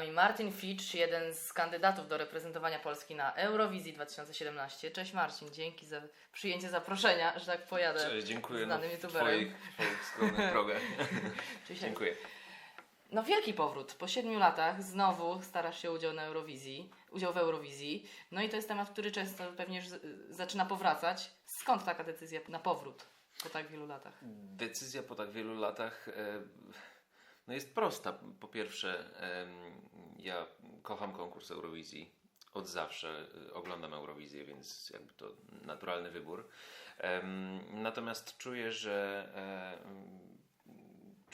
nami Martin Fitch, jeden z kandydatów do reprezentowania Polski na Eurowizji 2017. Cześć Marcin, dzięki za przyjęcie zaproszenia, że tak pojadę. Cześć, dziękuję. Znanym no, youtuberem. twoich, twoich Dziękuję. No wielki powrót. Po siedmiu latach znowu starasz się udział na Eurowizji, udział w Eurowizji. No i to jest temat, który często pewnie już zaczyna powracać. Skąd taka decyzja na powrót po tak wielu latach? Decyzja po tak wielu latach e, no jest prosta. Po pierwsze, ja kocham konkurs Eurowizji. Od zawsze e, oglądam Eurowizję, więc jakby to naturalny wybór. Natomiast czuję, że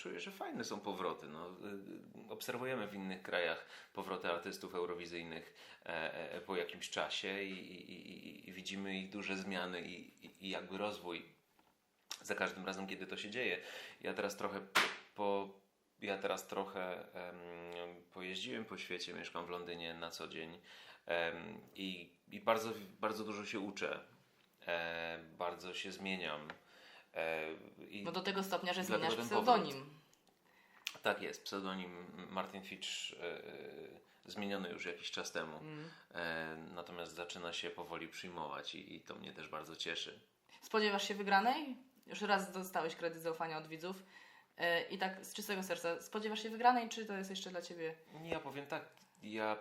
czuję, że fajne są powroty. No, y, obserwujemy w innych krajach powroty artystów eurowizyjnych e, e, po jakimś czasie i, i, i, widzimy ich duże zmiany i, i jakby rozwój za każdym razem, kiedy to się dzieje. Ja teraz trochę po, ja teraz trochę em, pojeździłem po świecie, mieszkam w Londynie na co dzień i, i bardzo, bardzo dużo się uczę. E, bardzo się zmieniam. E, i No do tego stopnia, że zmieniasz pseudonim. tak jest, pseudonim Martin Fitch e, zmieniony już jakiś czas temu. Mm. Natomiast zaczyna się powoli przyjmować i, i to mnie też bardzo cieszy. Spodziewasz się wygranej? Już raz dostałeś kredyt zaufania od widzów. E, I tak z czystego serca, spodziewasz się wygranej, czy to jest jeszcze dla Ciebie Nie, ja powiem tak, ja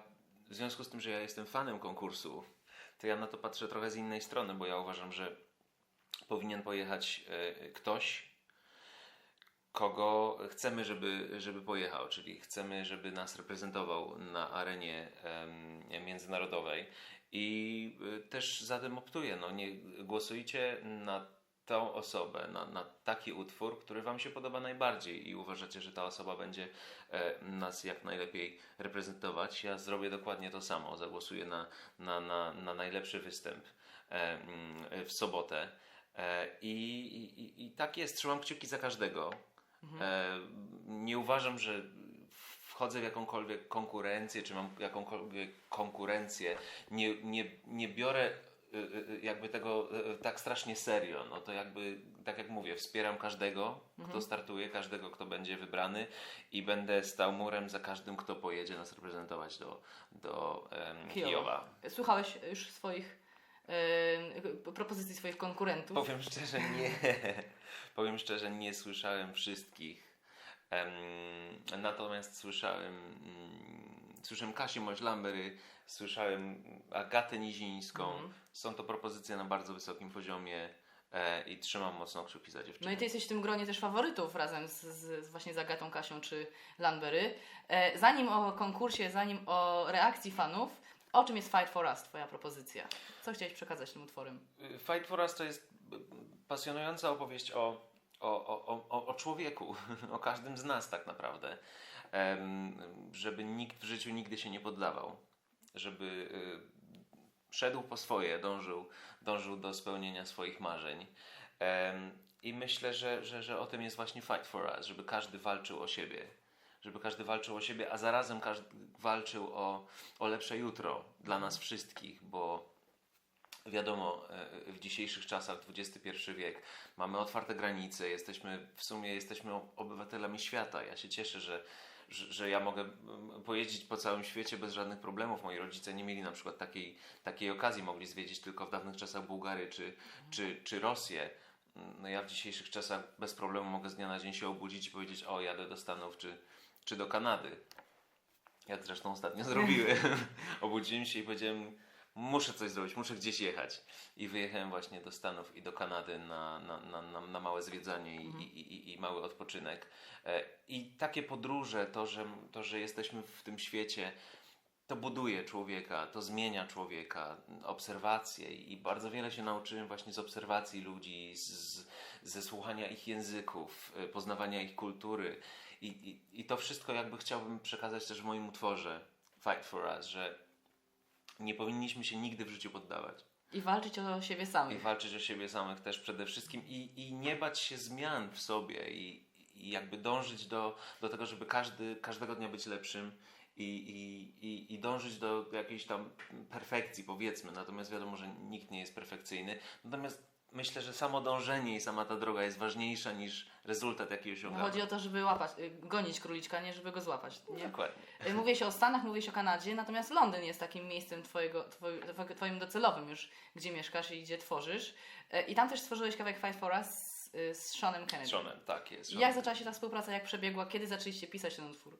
w związku z tym, że ja jestem fanem konkursu, to ja na to patrzę trochę z innej strony, bo ja uważam, że powinien pojechać e, ktoś, kogo chcemy, żeby, żeby pojechał, czyli chcemy, żeby nas reprezentował na arenie międzynarodowej i e, też za tym optuję. No, nie głosujcie na tą osobę, na, na taki utwór, który Wam się podoba najbardziej i uważacie, że ta osoba będzie e, nas jak najlepiej reprezentować. Ja zrobię dokładnie to samo. Zagłosuję na, na, na, na najlepszy występ e, mm, w sobotę. E, i, i, I tak jest. Trzymam kciuki za każdego. E, nie uważam, że wchodzę w jakąkolwiek konkurencję, czy mam jakąkolwiek konkurencję. Nie, nie, nie biorę jakby tego y, tak strasznie serio. No to jakby, tak jak mówię, wspieram każdego, kto startuje, każdego, kto będzie wybrany i będę stał murem za każdym, kto pojedzie nas reprezentować do, do em, Kijowa. Słuchałeś już swoich e, propozycji swoich konkurentów? Powiem szczerze, nie. Powiem szczerze, nie słyszałem wszystkich. Em, natomiast słyszałem, mm, słyszałem Kasię Moźlambery, słyszałem Agatę Nizińską. Mhm. Są to propozycje na bardzo wysokim poziomie e, i trzymam mocno kciuki za dziewczyny. No i ty jesteś w tym gronie też faworytów razem z, z, z właśnie z Agatą Kasią czy Lanbery. E, zanim o konkursie, zanim o reakcji fanów, o czym jest Fight for Us, twoja propozycja? Co chciałeś przekazać tym utworem? Fight for Us to jest pasjonująca opowieść o, o, o, o, o człowieku, o każdym z nas tak naprawdę. Żeby nikt w życiu nigdy się nie poddawał. Żeby y, szedł po swoje, dążył, dążył do spełnienia swoich marzeń. I myślę, że, że, że o tym jest właśnie Fight for Us, żeby każdy walczył o siebie. Żeby każdy walczył o siebie, a zarazem każdy walczył o, o lepsze jutro dla nas wszystkich, bo wiadomo, e, w dzisiejszych czasach, XXI wiek, mamy otwarte granice, jesteśmy w sumie jesteśmy obywatelami świata. Ja się cieszę, że, że, ja mogę mm, pojeździć po całym świecie bez żadnych problemów. Moi rodzice nie mieli na przykład takiej, takiej okazji, mogli zwiedzić tylko w dawnych czasach Bułgarię czy, czy, czy Rosję. No ja w dzisiejszych czasach bez problemu mogę z dnia na dzień się obudzić i powiedzieć, o jadę do Stanów czy, czy do Kanady. Jak zresztą ostatnio zrobiłem. Obudziłem się i powiedziałem, muszę coś zrobić, muszę gdzieś jechać. I wyjechałem właśnie do Stanów i do Kanady na, na, na, na, małe zwiedzanie i, i, i, i mały odpoczynek. E, I takie podróże, to że, to, że jesteśmy w tym świecie, to buduje człowieka, to zmienia człowieka, obserwacje i bardzo wiele się nauczyłem właśnie z obserwacji ludzi, z, ze słuchania ich języków, e, poznawania ich kultury i, i, i to wszystko jakby chciałbym przekazać też w moim utworze Fight for Us, że nie powinniśmy się nigdy w życiu poddawać. I walczyć o siebie i samych. walczyć o siebie samych też przede wszystkim. I, i nie bać się zmian w sobie i, i jakby dążyć do, do tego, żeby każdy, każdego dnia być lepszym i, i, i, i dążyć do jakiejś tam perfekcji powiedzmy, natomiast wiadomo, że nikt nie jest perfekcyjny, natomiast myślę, że samo dążenie i sama ta droga jest ważniejsza niż rezultat, jaki osiągamy. chodzi o to, żeby łapać, y, gonić króliczka, nie żeby go złapać. Nie? Dokładnie. Y, Mówię się o Stanach, mówię się o Kanadzie, natomiast Londyn jest takim miejscem twojego, twoj, twoj- twoim docelowym już, gdzie mieszkasz i gdzie tworzysz. Y, I tam też stworzyłeś kawałek Fight for Us z, Seanem Kennedy. Z Seanem, tak jest. I Jak zaczęła się ta współpraca, jak przebiegła, kiedy zaczęliście pisać ten utwór?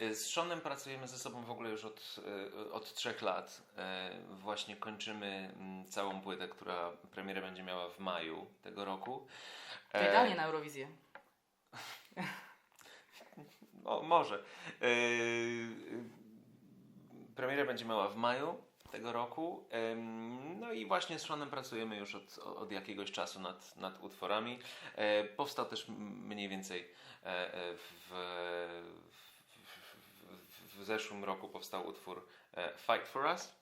Y, Z Seanem pracujemy ze sobą w ogóle już od, y, od trzech lat. Y, Właśnie kończymy mm, całą płytę, która premierę będzie miała w maju tego roku. To E, idealnie na Eurowizję. O, może. Premierę będzie miała w maju tego roku. No i właśnie z Seanem pracujemy już od, od jakiegoś czasu nad, nad utworami. E, Powstał też mniej więcej e, e, w, w, w, zeszłym roku powstał utwór e, Fight for Us.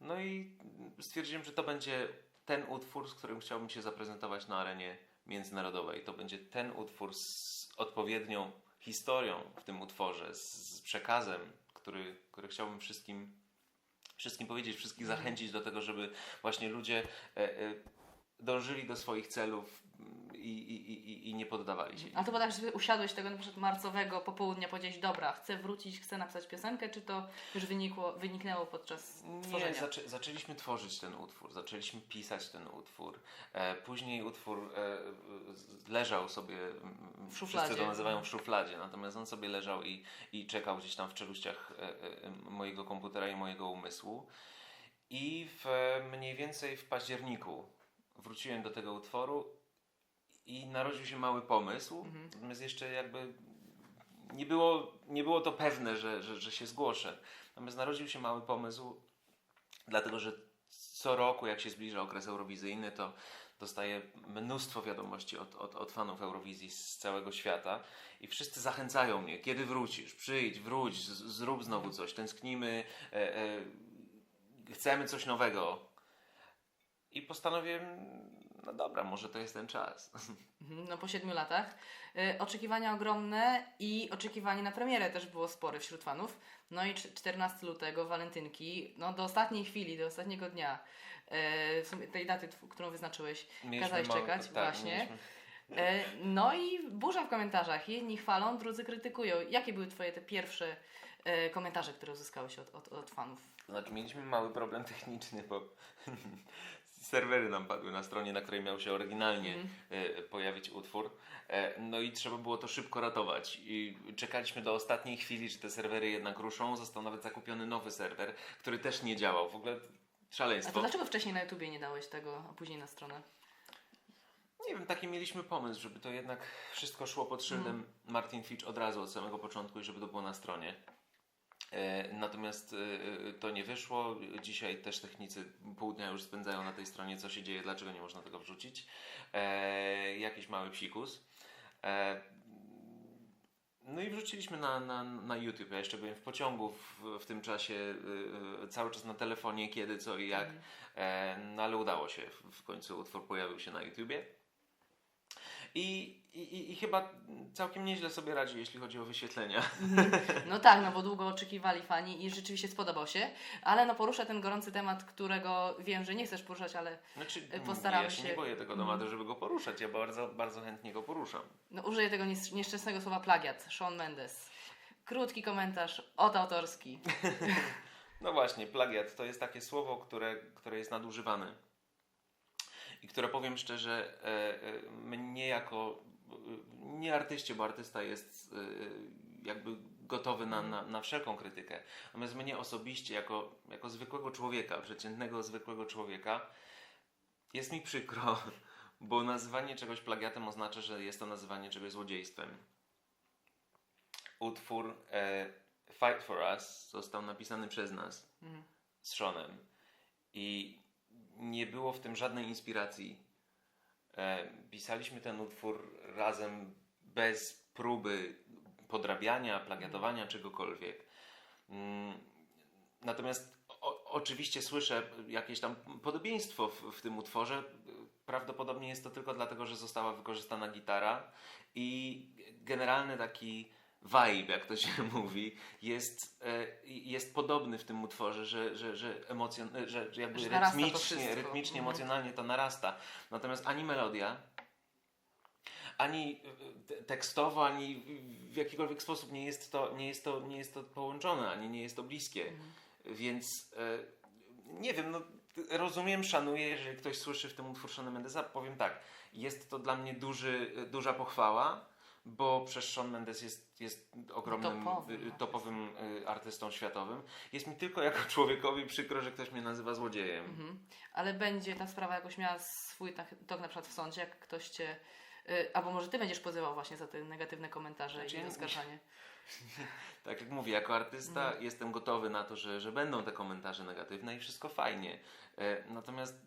No i stwierdziłem, że to będzie ten utwór, z którym chciałbym się zaprezentować na arenie międzynarodowej. To będzie ten utwór z odpowiednią historią w tym utworze, z, z przekazem, który, który chciałbym wszystkim, wszystkim powiedzieć, wszystkich zachęcić do tego, żeby właśnie ludzie e, e, dążyli do swoich celów i, i, i, i nie poddawali się. A to było tak, że usiadłeś tego na przykład marcowego popołudnia, powiedziałeś, dobra, chcę wrócić, chcę napisać piosenkę, czy to już wynikło, wyniknęło podczas tworzenia? Nie, zaczę, zaczęliśmy tworzyć ten utwór, zaczęliśmy pisać ten utwór. E, później utwór e, leżał sobie, W szufladzie. wszyscy to nazywają w szufladzie, natomiast on sobie leżał i, i czekał gdzieś tam w czeluściach e, e, mojego komputera i mojego umysłu. I w, mniej więcej w październiku wróciłem do tego utworu i narodził się mały pomysł, Mhm. natomiast jeszcze jakby nie było, nie było to pewne, że, że, że się zgłoszę. Natomiast narodził się mały pomysł, dlatego że co roku, jak się zbliża okres eurowizyjny, to dostaję mnóstwo wiadomości od, od, od fanów Eurowizji z całego świata i wszyscy zachęcają mnie, kiedy wrócisz, przyjdź, wróć, z, zrób znowu coś, tęsknimy, e, e, chcemy coś nowego. I postanowiłem, no dobra, może to jest ten czas. Mhm, No po siedmiu latach. Y, oczekiwania ogromne i oczekiwanie na premierę też było spore wśród fanów. No i cz- 14 lutego, walentynki, no do ostatniej chwili, do ostatniego dnia, y, w sumie tej daty, którą wyznaczyłeś, kazałeś mały- czekać, tak, właśnie. mieliśmy- Y, no i burza w komentarzach. Jedni chwalą, drudzy krytykują. Jakie były Twoje te pierwsze komentarze, które uzyskałeś od, od, od fanów? Znaczy, mieliśmy mały problem techniczny, bo serwery nam padły na stronie, na której miał się oryginalnie e, pojawić utwór. E, no i trzeba było to szybko ratować. I czekaliśmy do ostatniej chwili, czy te serwery jednak ruszą. Został nawet zakupiony nowy serwer, który też nie działał. W ogóle A to szaleństwo. dlaczego wcześniej na YouTubie nie dałeś tego, a później na stronę? Nie wiem, taki mieliśmy pomysł, żeby to jednak wszystko szło pod szyldem Mhm. Martin Fitch od razu, od samego początku i żeby to było na stronie. E, Natomiast e, e, to nie wyszło. Dzisiaj też technicy pół dnia już spędzają na tej stronie, co się dzieje, dlaczego nie można tego wrzucić. Jakiś mały psikus. No i wrzuciliśmy na, na, na YouTube. Ja jeszcze byłem w pociągu w, w tym czasie, e, cały czas na telefonie, kiedy, co i jak. E, no ale udało się. W, w końcu utwór pojawił się na YouTubie. I, i, I chyba całkiem nieźle sobie radzi, jeśli chodzi o wyświetlenia. No tak, no bo długo oczekiwali fani i rzeczywiście spodobał się, ale no porusza ten gorący temat, którego wiem, że nie chcesz poruszać, ale Znaczy, E, postaramy ja się, się. nie boję tego tematu, żeby go poruszać. Ja bardzo, bardzo chętnie go poruszam. no użyję tego nies- nieszczęsnego słowa plagiat. Sean Mendes. Krótki komentarz od autorski. No właśnie, plagiat to jest takie słowo, które, które jest nadużywane. I które powiem szczerze, e, e, mnie jako e, nie artyście, bo artysta jest jakby gotowy na, na, na wszelką krytykę. Natomiast mnie osobiście, jako, jako zwykłego człowieka, przeciętnego zwykłego człowieka, jest mi przykro, bo nazywanie czegoś plagiatem oznacza, że jest to nazywanie czegoś złodziejstwem. Utwór e, Fight for Us został napisany przez nas Mhm. z Seanem i nie było w tym żadnej inspiracji. E, pisaliśmy ten utwór razem bez próby podrabiania, plagiatowania czegokolwiek. Mm, Natomiast o, oczywiście słyszę jakieś tam podobieństwo w, w tym utworze. Prawdopodobnie jest to tylko dlatego, że została wykorzystana gitara i generalny taki vibe, jak to się mówi, jest, e, jest podobny w tym utworze, że, że, że, emocjon, że, że jakby Że rytmicznie, rytmicznie Mhm. emocjonalnie to narasta. Natomiast ani melodia, ani e, te- tekstowo, ani w- jakikolwiek sposób nie jest to, nie jest to, nie jest to połączone, ani nie jest to bliskie. Więc e, nie wiem, no, rozumiem, szanuję, jeżeli ktoś słyszy w tym utwór Shawn Mendesa, powiem tak, jest to dla mnie duży, duża pochwała, bo przecież Shawn Mendes jest, jest ogromnym, Topowym y, topowym y, artystą światowym. Jest mi tylko jako człowiekowi przykro, że ktoś mnie nazywa złodziejem. Mhm. Ale będzie ta sprawa jakoś miała swój tak- tok na przykład w sądzie, jak ktoś cię. y, albo może ty będziesz pozywał właśnie za te negatywne komentarze Znaczy i oskarżanie. Tak jak mówię, jako artysta Mhm. jestem gotowy na to, że, że będą te komentarze negatywne i wszystko fajnie. E, natomiast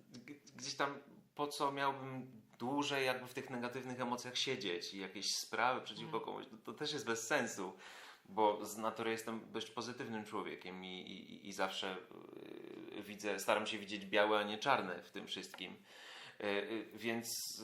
gdzieś tam po co miałbym dłużej jakby w tych negatywnych emocjach siedzieć i jakieś sprawy przeciwko Mhm. komuś, to, to też jest bez sensu. Bo z natury jestem dość pozytywnym człowiekiem i, i, i zawsze y, widzę, staram się widzieć białe, a nie czarne w tym wszystkim. E, y, więc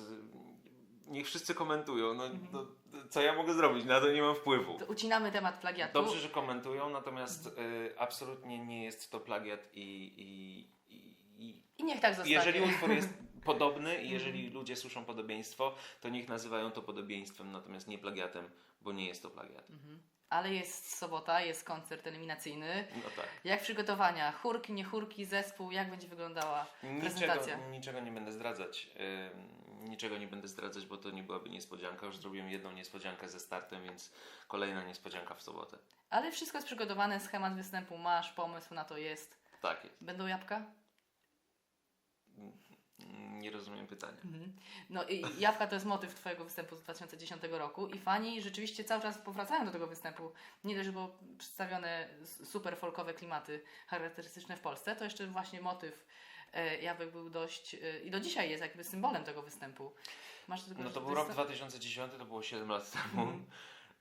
y, niech wszyscy komentują. No, Mhm. no, co ja mogę zrobić? Na to nie mam wpływu. To ucinamy temat plagiatu. Dobrze, że komentują, natomiast y, absolutnie nie jest to plagiat i, i, i, i I niech tak zostanie. jeżeli utwór jest podobny i Mhm. jeżeli ludzie słyszą podobieństwo, to niech nazywają to podobieństwem, natomiast nie plagiatem, bo nie jest to plagiat. Mhm. Ale jest sobota, jest koncert eliminacyjny. No tak. Jak przygotowania? Chórki, nie chórki, zespół? Jak będzie wyglądała prezentacja? Niczego, niczego nie będę zdradzać. Ym, niczego nie będę zdradzać, bo to nie byłaby niespodzianka. Już zrobiłem jedną niespodziankę ze startem, więc kolejna niespodzianka w sobotę. Ale wszystko jest przygotowane, schemat występu masz, pomysł na to jest. Tak jest. Będą jabłka? Nie rozumiem pytania. Mhm. No i Jawka to jest motyw Twojego występu z 2010 roku i fani rzeczywiście cały czas powracają do tego występu. Nie dość, że było przedstawione super folkowe klimaty charakterystyczne w Polsce, to jeszcze właśnie motyw e, Jawek był dość e, i do dzisiaj jest jakby symbolem tego występu. Masz do tego No to był rok jest- 2010, to było 7 lat temu. Mhm.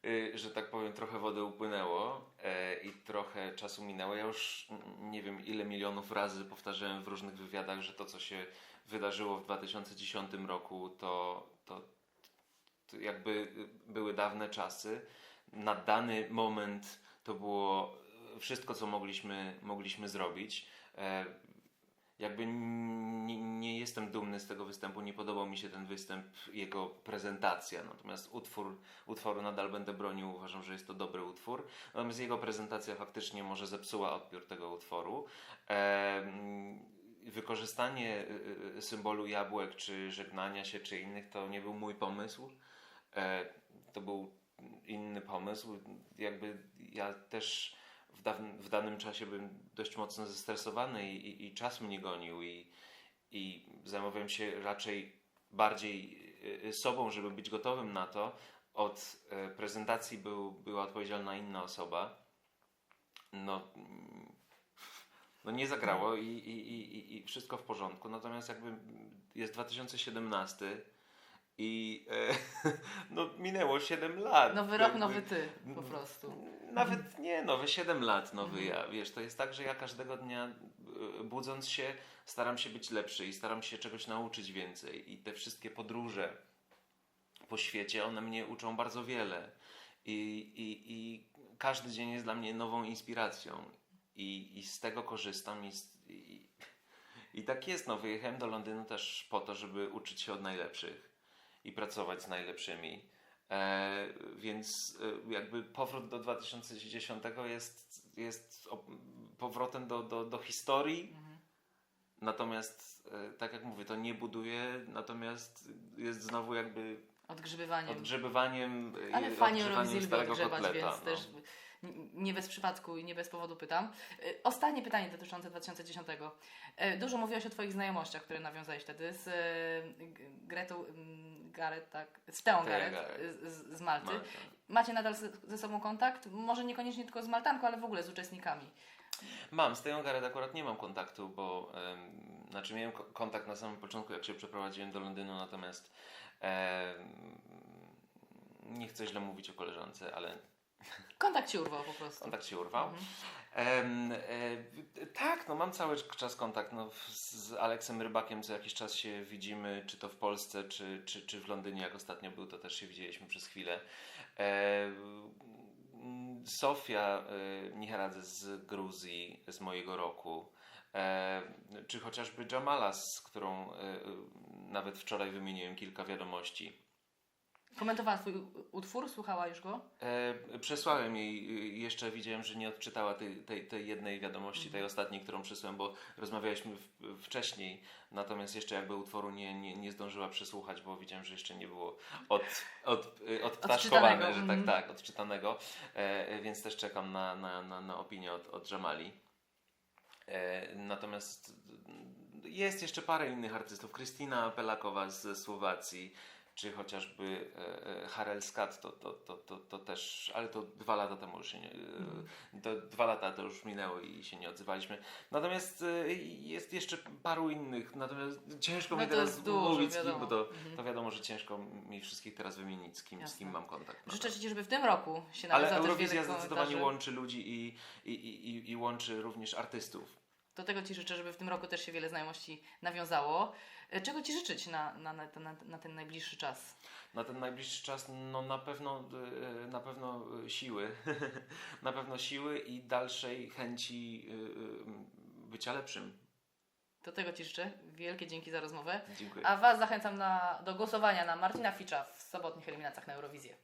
Y, że tak powiem, trochę wody upłynęło e, i trochę czasu minęło. Ja już mm, nie wiem ile milionów razy powtarzałem w różnych wywiadach, że to, co się wydarzyło w 2010 roku, to, to, to jakby były dawne czasy. Na dany moment to było wszystko, co mogliśmy, mogliśmy zrobić. E, jakby nie, nie jestem dumny z tego występu, nie podobał mi się ten występ, jego prezentacja. Natomiast utwór, utworu nadal będę bronił, uważam, że jest to dobry utwór. Natomiast jego prezentacja faktycznie może zepsuła odbiór tego utworu. Em, wykorzystanie y, y, symbolu jabłek, czy żegnania się, czy innych, to nie był mój pomysł. E, to był inny pomysł. Jakby ja też w, w danym czasie byłem dość mocno zestresowany i, i, i czas mnie gonił i, i zajmowałem się raczej bardziej y, sobą, żeby być gotowym na to. Od e, prezentacji był, była odpowiedzialna inna osoba. No, no nie zagrało i, i, i, i- wszystko w porządku. Natomiast jakby jest 2017 i e, no, minęło 7 lat. Nowy rok, Jakby- nowy ty po prostu. nawet nie, nowe 7 lat, nowy Mhm. ja. Wiesz, to jest tak, że ja każdego dnia y, budząc się staram się być lepszy i staram się czegoś nauczyć więcej. I te wszystkie podróże po świecie, one mnie uczą bardzo wiele. I, i, i każdy dzień jest dla mnie nową inspiracją. I, i z tego korzystam. I, i, I tak jest. No, wyjechałem do Londynu też po to, żeby uczyć się od najlepszych i pracować z najlepszymi. E, więc e, jakby powrót do 2010 jest, jest powrotem do, do, do historii. Mhm. Natomiast, e, tak jak mówię, to nie buduje, natomiast jest znowu jakby Odgrzybywaniem. odgrzebywaniem, e, Ale Eurowizji lubią starego odgrzebać, kotleta. więc no. też nie bez przypadku i nie bez powodu pytam. Y, Ostatnie pytanie dotyczące 2010. Y, Dużo mówiłaś o Twoich znajomościach, które nawiązałeś wtedy z y, Gretą mm, Gareth, tak, z Teą Teą Gareth. z, Malty. Malta. Macie nadal ze, sobą kontakt? Może niekoniecznie tylko z Maltanką, ale w ogóle z uczestnikami. Mam, z Teją Gareth akurat nie mam kontaktu, bo em, znaczy miałem ko- kontakt na samym początku, jak się przeprowadziłem do Londynu, natomiast nie chcę źle mówić o koleżance, ale Kontakt się urwał po prostu. kontakt się urwał. Mhm. E, tak, no mam cały czas kontakt no, z Aleksem Rybakiem, co jakiś czas się widzimy, czy to w Polsce, czy, czy, czy w Londynie, jak ostatnio był, to też się widzieliśmy przez chwilę. E, Sofia y, Niharadze z Gruzji z mojego roku, e, czy chociażby Jamala, z którą y, y, nawet wczoraj wymieniłem kilka wiadomości. Komentowała twój utwór, słuchała już go? E, Przesłałem jej, y, jeszcze widziałem, że nie odczytała tej, tej, tej jednej wiadomości, tej ostatniej, którą przysłałem, bo rozmawialiśmy w, wcześniej, natomiast jeszcze jakby utworu nie, nie, nie zdążyła przesłuchać, bo widziałem, że jeszcze nie było od, od, y, odptaszkowane, że tak, mhm. tak, odczytanego, e, więc też czekam na, na, na, na opinię od, od Jamali. E, Natomiast jest jeszcze parę innych artystów. Krystyna Pelakowa z Słowacji, czy chociażby e, e, Harel Skat, to, to, to, to, to też, ale to dwa lata temu już się nie, e, to dwa lata to już minęło i się nie odzywaliśmy. Natomiast jest jeszcze paru innych, natomiast ciężko No mi teraz dużo, mówić, wiadomo. bo to, Mhm. to wiadomo, że ciężko mi wszystkich teraz wymienić, z kim, z kim mam kontakt. Życzę Ci, żeby w tym roku się Ale nawiązał też Eurowizja zdecydowanie komentarzy. łączy ludzi i, i, i, i, i łączy również artystów. Do tego Ci życzę, żeby w tym roku też się wiele znajomości nawiązało. E, Czego Ci życzyć na, na, na, na, ten najbliższy czas? Na ten najbliższy czas, no na pewno, e, na pewno e, siły, na pewno siły i dalszej chęci bycia lepszym. Do tego Ci życzę. Wielkie dzięki za rozmowę. Dziękuję. A Was zachęcam do głosowania na Martina Ficza w sobotnich eliminacjach na Eurowizję.